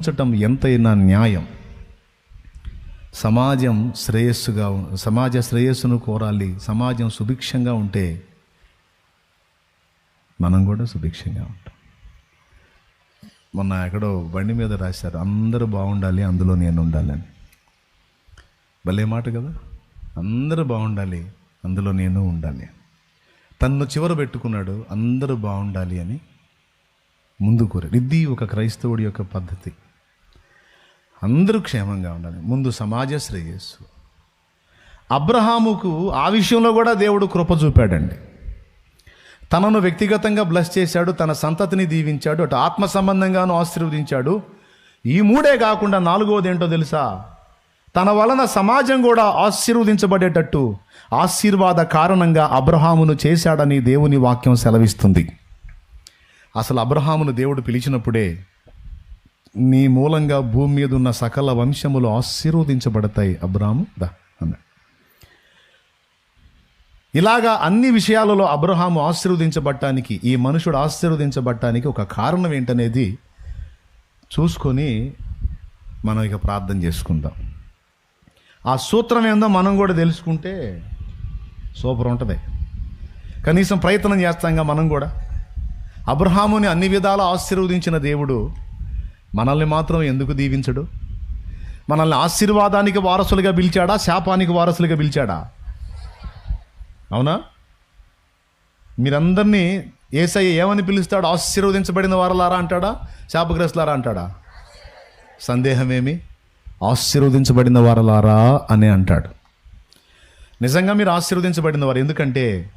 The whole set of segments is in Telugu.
ఉంచటం ఎంతైనా న్యాయం. సమాజం శ్రేయస్సుగా సమాజ శ్రేయస్సును కోరాలి సమాజం సుభిక్షంగా ఉంటే మనం కూడా సుభిక్షంగా ఉంటాం. మొన్న ఎక్కడో బండి మీద రాశారు అందరూ బాగుండాలి అందులో నేను ఉండాలని. భలే మాట కదా? అందరూ బాగుండాలి అందులో నేను ఉండాలి. తన్ను చివర పెట్టుకున్నాడు అందరూ బాగుండాలి అని ముందు కోరాడు ఇది ఒక క్రైస్తవుడి యొక్క పద్ధతి. అందరూ క్షేమంగా ఉండాలి. ముందు సమాజ శ్రేయస్సు. అబ్రహాముకు ఆ విషయంలో కూడా దేవుడు కృప చూపాడండి. తనను వ్యక్తిగతంగా బ్లెస్ చేశాడు తన సంతతిని దీవించాడు అటు ఆత్మ సంబంధంగాను ఆశీర్వదించాడు. ఈ మూడే కాకుండా నాలుగవది ఏంటో తెలుసా? తన వలన సమాజం కూడా ఆశీర్వదించబడేటట్టు ఆశీర్వాద కారణంగా అబ్రహామును చేశాడని దేవుని వాక్యం సెలవిస్తుంది. అసలు అబ్రహామును దేవుడు పిలిచినప్పుడే నీ మూలంగా భూమి మీద ఉన్న సకల వంశములు ఆశీర్వదించబడతాయి అబ్రాము. దా అన్నాడు. ఇలాగా అన్ని విషయాలలో అబ్రహాము ఆశీర్వదించబట్టానికి ఈ మనుషుడు ఆశీర్వదించబట్టానికి ఒక కారణం ఏంటనేది చూసుకొని మనం ఇక ప్రార్థన చేసుకుందాం. ఆ సూత్రం ఏందో మనం కూడా తెలుసుకుంటే సూపర్ ఉంటుంది. కనీసం ప్రయత్నం చేస్తాంగా మనం కూడా. అబ్రహాముని అన్ని విధాలు ఆశీర్వదించిన దేవుడు మనల్ని మాత్రం ఎందుకు దీవించడు? మనల్ని ఆశీర్వాదానికి వారసులుగా పిలిచాడా? శాపానికి వారసులుగా పిలిచాడా? అవునా? మీరందరినీ ఏసయ్య ఏమని పిలుస్తాడు? ఆశీర్వదించబడిన వారలారా అంటాడా? శాపగ్రస్తులారా అంటాడా? సందేహమేమి? ఆశీర్వదించబడిన వారలారా అని అంటాడు. నిజంగా మీరు ఆశీర్వదించబడిన వారు. ఎందుకంటే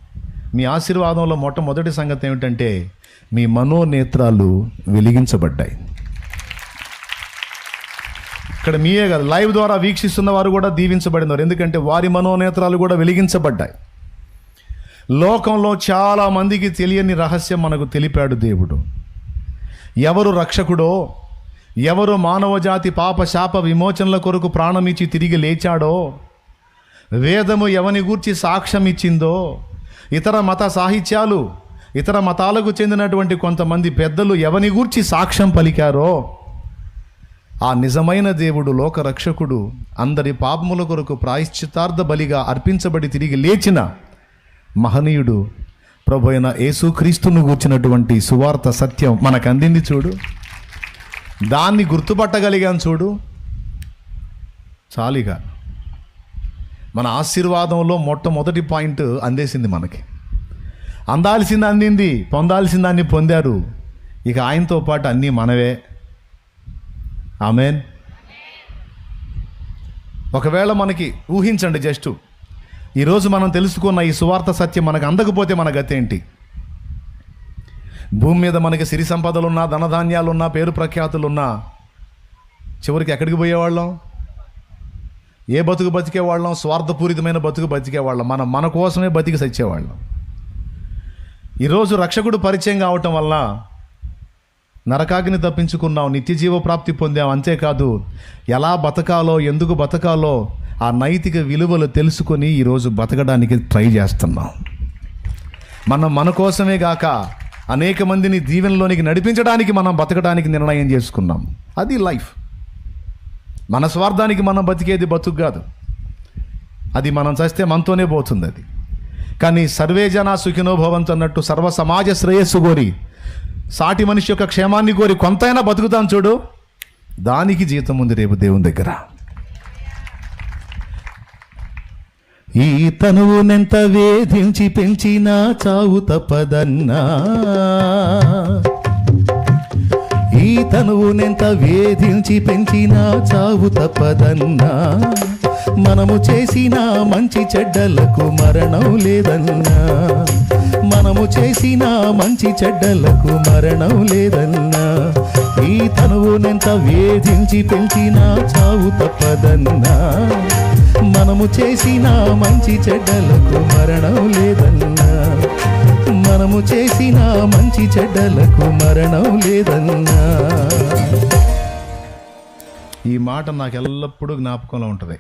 మీ ఆశీర్వాదంలో మొట్టమొదటి సంగతి ఏమిటంటే మీ మనోనేత్రాలు వెలిగించబడ్డాయి. ఇక్కడ మీయే కాదు లైవ్ ద్వారా వీక్షిస్తున్న వారు కూడా దీవించబడినారు ఎందుకంటే వారి మనోనేత్రాలు కూడా వెలిగించబడ్డాయి. లోకంలో చాలా మందికి తెలియని రహస్యం మనకు తెలిపాడు దేవుడు. ఎవరు రక్షకుడో ఎవరు మానవజాతి పాప శాప విమోచనల కొరకు ప్రాణమిచ్చి తిరిగి లేచాడో వేదము ఎవని గూర్చి సాక్ష్యం ఇచ్చిందో ఇతర మత సాహిత్యాలు ఇతర మతాలకు చెందినటువంటి కొంతమంది పెద్దలు ఎవని గూర్చి సాక్ష్యం పలికారో ఆ నిజమైన దేవుడు లోకరక్షకుడు అందరి పాపముల కొరకు ప్రాయశ్చితార్థ బలిగా అర్పించబడి తిరిగి లేచిన మహనీయుడు ప్రభు అయిన యేసుక్రీస్తును గూర్చినటువంటి సువార్త సత్యం మనకు అందింది చూడు. దాన్ని గుర్తుపట్టగలిగాం చూడు. చాలిగా. మన ఆశీర్వాదంలో మొట్టమొదటి పాయింట్ అందేసింది మనకి. అందాల్సింది అందింది పొందాల్సిన దాన్ని పొందారు. ఇక ఆయనతో పాటు అన్నీ మనవే. ఆమెన్. ఒకవేళ మనకి ఊహించండి జస్ట్ ఈరోజు మనం తెలుసుకున్న ఈ సువార్త సత్యం మనకు అందకపోతే మన గతి ఏంటి? భూమి మీద మనకి సిరి సంపదలున్నా ధనధాన్యాలున్నా పేరు ప్రఖ్యాతులున్నా చివరికి ఎక్కడికి పోయేవాళ్ళం? ఏ బతుకు బతికేవాళ్ళం? స్వార్థపూరితమైన బతుకు బతికేవాళ్ళం. మనం మన కోసమే బతికి సచ్చేవాళ్ళం. ఈరోజు రక్షకుడు పరిచయం కావటం వల్ల నరకాగ్ని తప్పించుకున్నాం నిత్యజీవ ప్రాప్తి పొందాం అంతేకాదు ఎలా బతకాలో ఎందుకు బతకాలో ఆ నైతిక విలువలు తెలుసుకొని ఈరోజు బతకడానికి ట్రై చేస్తున్నాం. మనం మన కోసమే గాక అనేక మందిని దీవెనలోనికి నడిపించడానికి మనం బతకడానికి నిర్ణయం చేసుకున్నాం. అది లైఫ్. మన స్వార్థానికి మనం బతికేది బతుకు కాదు. అది మనం చస్తే మనతోనే పోతుంది అది. కానీ సర్వే జన సుఖినో అన్నట్టు సర్వ సమాజ శ్రేయస్సు కోరి సాటి మనిషి యొక్క క్షేమాన్ని కోరి కొంతైనా బతుకుతాను చూడు. దానికి జీతం ఉంది రేపు దేవుని దగ్గర. ఈ తనువునెంత వేధించి పెంచినా చావు తప్పదన్నా. ఈ తనువునెంత వేధించి పెంచినా చావు తప్పదన్నా. మనము చేసిన మంచి చెడ్డలకు మరణం లేదన్నా. తాము చేసిన మంచి చెడ్డలకు మరణం లేదన్నా. ఈ తనువునెంత వేధించి పెంచినా చావు తప్పదన్నా. మనము చేసిన మంచి చెడ్డలకు మరణం లేదన్నా. మనము చేసిన మంచి చెడ్డలకు మరణం లేదన్నా. ఈ మాట నాకు ఎల్లప్పుడూ జ్ఞాపకంలో ఉంటుంది.